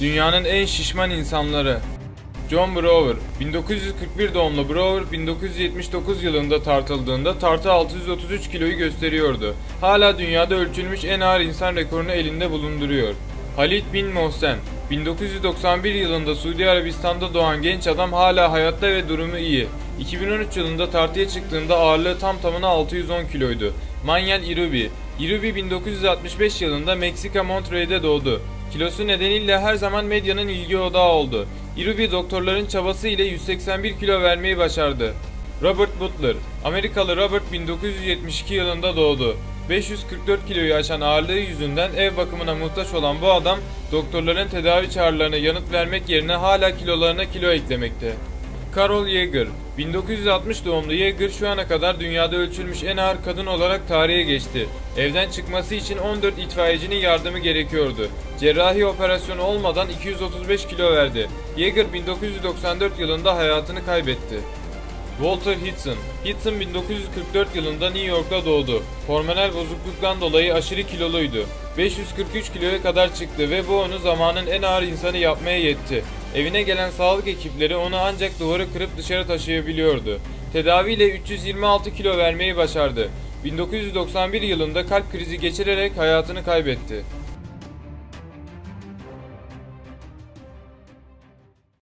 Dünyanın en şişman insanları. John Brower, 1941 doğumlu Brower, 1979 yılında tartıldığında tartı 633 kiloyu gösteriyordu. Hala dünyada ölçülmüş en ağır insan rekorunu elinde bulunduruyor. Halit bin Mohsen, 1991 yılında Suudi Arabistan'da doğan genç adam hala hayatta ve durumu iyi. 2013 yılında tartıya çıktığında ağırlığı tam tamına 610 kiloydu. Manuel Irubi, Irubi 1965 yılında Meksika Monterrey'de doğdu. Kilosu nedeniyle her zaman medyanın ilgi odağı oldu. Irubi doktorların çabası ile 181 kilo vermeyi başardı. Robert Butler, Amerikalı Robert 1972 yılında doğdu. 544 kiloyu aşan ağırlığı yüzünden ev bakımına muhtaç olan bu adam doktorların tedavi çağrılarına yanıt vermek yerine hala kilolarına kilo eklemekte. Carol Yeager, 1960 doğumlu Yeager şu ana kadar dünyada ölçülmüş en ağır kadın olarak tarihe geçti. Evden çıkması için 14 itfaiyecinin yardımı gerekiyordu. Cerrahi operasyonu olmadan 235 kilo verdi. Yeager 1994 yılında hayatını kaybetti. Walter Hitson. Hitson 1944 yılında New York'ta doğdu. Hormonal bozukluktan dolayı aşırı kiloluydu. 543 kiloya kadar çıktı ve bu onu zamanın en ağır insanı yapmaya yetti. Evine gelen sağlık ekipleri onu ancak duvarı kırıp dışarı taşıyabiliyordu. Tedaviyle 326 kilo vermeyi başardı. 1991 yılında kalp krizi geçirerek hayatını kaybetti.